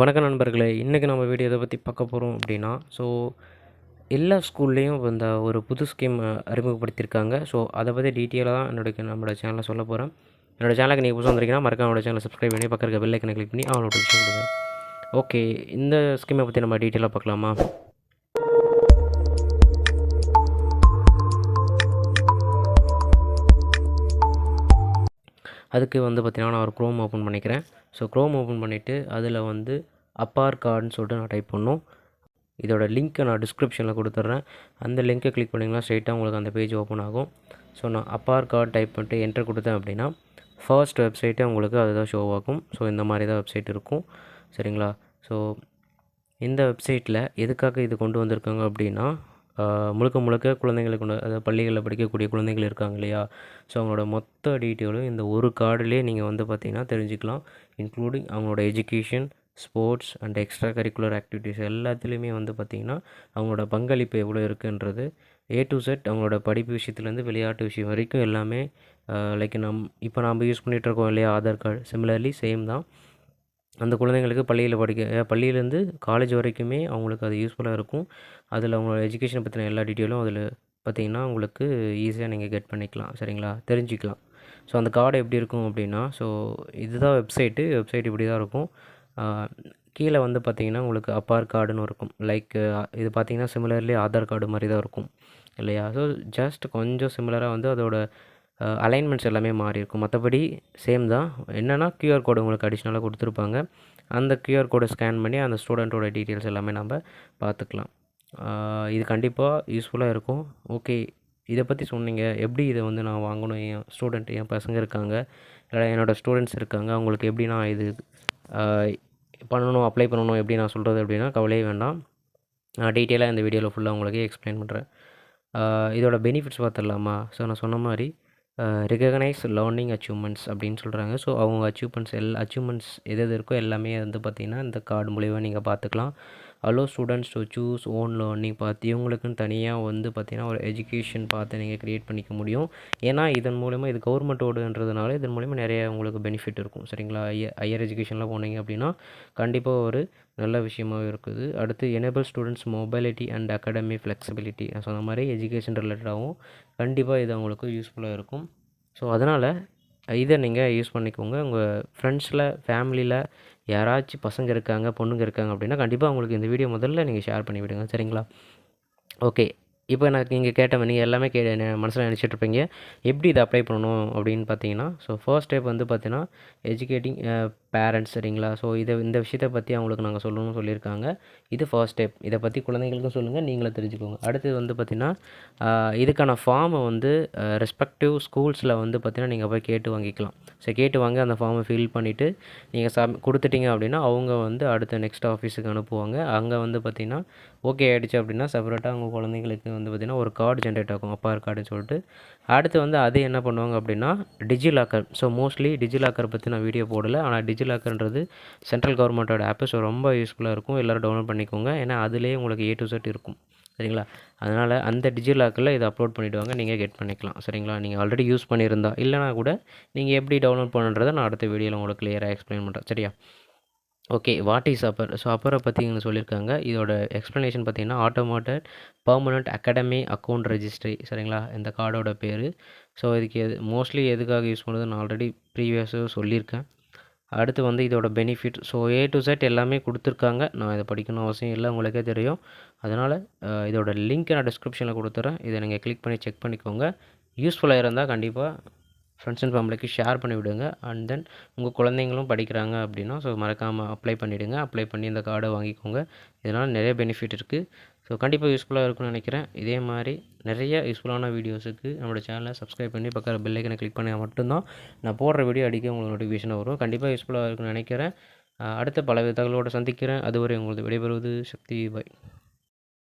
வணக்கம் நண்பர்களே இன்றைக்கி நம்ம வீடியோ எதை பற்றி பார்க்க போகிறோம் அப்படின்னா ஸோ எல்லா ஸ்கூல்லேயும் இந்த ஒரு புது ஸ்கீம் அறிமுகப்படுத்தியிருக்காங்க. ஸோ அதை பற்றி டீட்டெயிலாக தான் என்னுடைய நம்மளோட சேனலில் சொல்ல போகிறேன் என்னோடய சேனலுக்கு நீங்கள் புதுசாக வந்திருக்கீங்கன்னா மறக்காம என்னோட சேனலை சப்ஸ்கிரைப் பண்ணி பக்கத்துக்கு பெல்லைக்கனை கிளிக் பண்ணி அவங்களோட நோட்டிஃபிகேஷன் கொடுங்க. ஓகே இந்த ஸ்கீமை பற்றி நம்ம டீட்டெயிலாக பார்க்கலாமா? அதுக்கு வந்து பார்த்திங்கன்னா நான் ஒரு க்ரோம் ஓப்பன் பண்ணிக்கிறேன். ஸோ க்ரோம் ஓப்பன் பண்ணிவிட்டு அதில் வந்து அப்பார் கார்டுன்னு சொல்லிட்டு நான் டைப் பண்ணணும் இதோட லிங்க்கை நான் டிஸ்கிரிப்ஷனில் கொடுத்துட்றேன். அந்த லிங்க்கை கிளிக் பண்ணிங்கன்னா ஸ்ட்ரைட்டாக உங்களுக்கு அந்த பேஜ் ஓப்பன் ஆகும். ஸோ நான் அப்பார் கார்டு டைப் பண்ணிட்டு என்டர் கொடுத்தேன் அப்படின்னா ஃபர்ஸ்ட் வெப்சைட்டே உங்களுக்கு அதுதான் ஷோ ஆகும். ஸோ இந்த மாதிரி தான் வெப்சைட் இருக்கும். சரிங்களா? ஸோ இந்த வெப்சைட்டில் எதுக்காக இது கொண்டு வந்திருக்காங்க அப்படின்னா முழுக்க முழுக்க குழந்தைங்களுக்கு கொண்டு அதாவது பள்ளிகளில் படிக்கக்கூடிய குழந்தைகள் இருக்காங்க இல்லையா? ஸோ அவங்களோட மொத்த டீட்டெயிலும் இந்த ஒரு கார்டுலேயே நீங்கள் வந்து பார்த்தீங்கன்னா தெரிஞ்சுக்கலாம். இன்க்ளூடிங் அவங்களோட education sports and extracurricular activities எல்லாத்துலேயுமே வந்து பார்த்திங்கன்னா அவங்களோட பங்களிப்பு எவ்வளோ இருக்குன்றது ஏ டு செட் அவங்களோட படிப்பு விஷயத்துலேருந்து விளையாட்டு விஷயம் வரைக்கும் எல்லாமே லைக் நம் இப்போ நம்ம யூஸ் பண்ணிகிட்டு இருக்கோம் இல்லையா? ஆதார் கார்டு சிமிலர்லி சேம் தான். அந்த குழந்தைங்களுக்கு பள்ளியில் படிக்க பள்ளியிலேருந்து காலேஜ் வரைக்குமே அவங்களுக்கு அது யூஸ்ஃபுல்லாக இருக்கும். அதில் அவங்களோட எஜுகேஷனை பற்றின எல்லா டீட்டெயிலும் அதில் பார்த்தீங்கன்னா உங்களுக்கு ஈஸியாக நீங்கள் கெட் பண்ணிக்கலாம். சரிங்களா? தெரிஞ்சுக்கலாம். ஸோ அந்த கார்டு எப்படி இருக்கும் அப்படின்னா ஸோ இதுதான் வெப்சைட்டு வெப்சைட் இப்படி தான் இருக்கும். கீழே வந்து பார்த்தீங்கன்னா உங்களுக்கு அப்பார் கார்டுன்னு இருக்கும். லைக் இது பார்த்தீங்கன்னா சிமிலர்லி ஆதார் கார்டு மாதிரி தான் இருக்கும். இல்லையா? ஸோ ஜஸ்ட் கொஞ்சம் சிமிலராக வந்து அதோட அலைன்மெண்ட்ஸ் எல்லாமே மாறி இருக்கும். மற்றபடி சேம் தான். என்னென்னா கியூஆர் கோடு உங்களுக்கு அடிஷ்னலாக கொடுத்துருப்பாங்க. அந்த கியூஆர் கோடை ஸ்கேன் பண்ணி அந்த ஸ்டூடெண்ட்டோட டீட்டெயில்ஸ் எல்லாமே நம்ம பார்த்துக்கலாம். இது கண்டிப்பாக யூஸ்ஃபுல்லாக இருக்கும். ஓகே இதை பற்றி சொன்னீங்க. எப்படி இதை வந்து நான் வாங்கணும்? என் ஸ்டூடெண்ட் என் பசங்க இருக்காங்க. இல்லை என்னோடய ஸ்டூடெண்ட்ஸ் இருக்காங்க. அவங்களுக்கு எப்படி நான் இது பண்ணணும் அப்ளை பண்ணணும் எப்படி நான் சொல்கிறது அப்படின்னா கவலையே வேண்டாம். நான் டீட்டெயிலாக இந்த வீடியோவில் ஃபுல்லாக உங்களுக்கு எக்ஸ்பிளைன் பண்ணுறேன் இதோட பெனிஃபிட்ஸ் பார்த்துடலாமா? ஸோ நான் சொன்ன மாதிரி ரெகக்னைஸ் லேர்னிங் அச்சீவ்மெண்ட்ஸ் அப்படின்னு சொல்கிறாங்க ஸோ அவங்க அச்சீவ்மெண்ட்ஸ் எல் அச்சீவ்மெண்ட்ஸ் எது எது இருக்கோ எல்லாமே வந்து பார்த்திங்கன்னா இந்த கார்டு மூலிமா நீங்கள் பார்த்துக்கலாம் allow students to choose own learning பார்த்து இவங்களுக்குன்னு தனியாக வந்து பார்த்திங்கன்னா ஒரு எஜுகேஷன் பார்த்து நீங்கள் க்ரியேட் பண்ணிக்க முடியும். ஏன்னா இதன் மூலிமா இது கவர்மெண்ட்டோடுன்றதுனால இதன் மூலிமா நிறைய உங்களுக்கு பெனிஃபிட் இருக்கும். சரிங்களா? ஹையர் ஹையர் எஜுகேஷனில் போனீங்க அப்படின்னா கண்டிப்பாக ஒரு நல்ல விஷயமாவே இருக்குது. அடுத்து enable students mobility and academy flexibility நான் சொன்ன மாதிரி எஜுகேஷன் ரிலேட்டடாகவும் கண்டிப்பாக இது அவங்களுக்கு யூஸ்ஃபுல்லாக இருக்கும். ஸோ அதனால் இதை நீங்கள் யூஸ் பண்ணிக்கோங்க. உங்கள் ஃப்ரெண்ட்ஸில் ஃபேமிலியில் யாராச்சும் பசங்க இருக்காங்க பொண்ணுங்க இருக்காங்க அப்படின்னா கண்டிப்பாக உங்களுக்கு இந்த வீடியோ முதல்ல நீங்கள் ஷேர் பண்ணிவிடுங்க. சரிங்களா? ஓகே. இப்போ எனக்கு நீங்கள் கேட்ட நீங்கள் எல்லாமே கே மனசில் நினச்சிட்ருப்பீங்க எப்படி இதை அப்ளை பண்ணணும் அப்படின்னு பார்த்தீங்கன்னா ஸோ ஃபர்ஸ்ட் ஸ்டெப் வந்து பார்த்தீங்கன்னா எஜுகேட்டிங் பேரண்ட்ஸ் சரிங்களா? ஸோ இதை இந்த விஷயத்தை பற்றி அவங்களுக்கு நாங்கள் சொல்லணும்னு சொல்லியிருக்காங்க. இது ஃபர்ஸ்ட் ஸ்டெப் இதை பற்றி குழந்தைங்களுக்கும் சொல்லுங்கள் நீங்களும் தெரிஞ்சுக்கோங்க. அடுத்தது வந்து பார்த்திங்கன்னா இதுக்கான ஃபார்மை வந்து ரெஸ்பெக்டிவ் ஸ்கூல்ஸில் வந்து பார்த்திங்கன்னா நீங்கள் போய் கேட்டு வாங்கிக்கலாம். ஸோ கேட்டு வாங்க அந்த ஃபார்மை ஃபில் பண்ணிவிட்டு நீங்கள் சப் கொடுத்துட்டீங்க அப்படின்னா அவங்க வந்து அடுத்த நெக்ஸ்ட் ஆஃபீஸுக்கு அனுப்புவாங்க. அங்கே வந்து பார்த்திங்கன்னா ஓகே ஆகிடுச்சு அப்படின்னா செப்பரேட்டாக அவங்க குழந்தைங்களுக்கு வந்து பார்த்திங்கன்னா ஒரு கார்டு ஜென்ரேட் ஆகும் அப்பார் கார்டுன்னு சொல்லிட்டு. அடுத்து வந்து அது என்ன பண்ணுவாங்க அப்படின்னா டிஜிலாக்கர் ஸோ மோஸ்ட்லி டிஜிலாக்கர் பற்றி நான் வீடியோ போடலை. ஆனால் டிஜிலாக்கர்ன்றது சென்ட்ரல் கவர்மெண்ட்டோட ஆப்பு ஸோ ரொம்ப யூஸ்ஃபுல்லாக இருக்கும். எல்லோரும் டவுன்லோட் பண்ணிக்கோங்க. ஏன்னா அதுலேயே உங்களுக்கு ஏ டு செட் இருக்கும். சரிங்களா? அதனால் அந்த டிஜிலாக்கரில் இதை அப்லோட் பண்ணிவிடுவாங்க நீங்கள் கெட் பண்ணிக்கலாம். சரிங்களா? நீங்கள் ஆல்ரெடி யூஸ் பண்ணியிருந்தா. இல்லைனா கூட நீங்கள் எப்படி டவுன்லோட் பண்ணுன்றதை நான் அடுத்த வீடியோவில் உங்களுக்கு கிளியராக எக்ஸ்பிளைன் பண்ணுறேன் சரியா? Okay what is APAAR so அப்பரை பற்றி இங்கே சொல்லியிருக்காங்க இதோட எக்ஸ்ப்ளனேஷன் பார்த்தீங்கன்னா automated permanent academy account registry சரிங்களா? இந்த கார்டோட பேர். ஸோ இதுக்கு எது மோஸ்ட்லி எதுக்காக யூஸ் பண்ணுறது நான் ஆல்ரெடி ப்ரீவியஸாக சொல்லியிருக்கேன். அடுத்து வந்து இதோட benefit so A to Z எல்லாமே கொடுத்துருக்காங்க. நான் இதை படிக்கணும் அவசியம் இல்லை உங்களுக்கே தெரியும். அதனால் இதோட லிங்க் நான் டிஸ்கிரிப்ஷனில் கொடுத்துறேன். இதை நீங்கள் கிளிக் பண்ணி செக் பண்ணிக்கோங்க. யூஸ்ஃபுல்லாக இருந்தால் கண்டிப்பாக ஃப்ரெண்ட்ஸ் அண்ட் ஃபேமிலிக்கு ஷேர் பண்ணி விடுங்க அண்ட் தென் உங்கள் குழந்தைங்களும் படிக்கிறாங்க அப்படின்னா ஸோ மறக்காமல் அப்ளை பண்ணிவிடுங்க அப்ளை பண்ணி இந்த கார்டை வாங்கிக்கோங்க. இதனால் நிறைய பெனிஃபிட் இருக்குது ஸோ கண்டிப்பாக யூஸ்ஃபுல்லாக இருக்கும்னு நினைக்கிறேன். இதே மாதிரி நிறைய யூஸ்ஃபுல்லான வீடியோஸுக்கு நம்மளோட சேனலை சப்ஸ்கிரைப் பண்ணி பக்கத்தில் பெல் கிளிக் பண்ணால் மட்டும்தான் நான் போடுற வீடியோ அடிக்க உங்களுக்கு நோட்டிஃபிகேஷன் வரும். கண்டிப்பாக யூஸ்ஃபுல்லாக இருக்கும்னு நினைக்கிறேன். அடுத்த பல தகவலோடு சந்திக்கிறேன். அதுவரை உங்களுக்கு விடைபெறுவது சக்தி பாய்.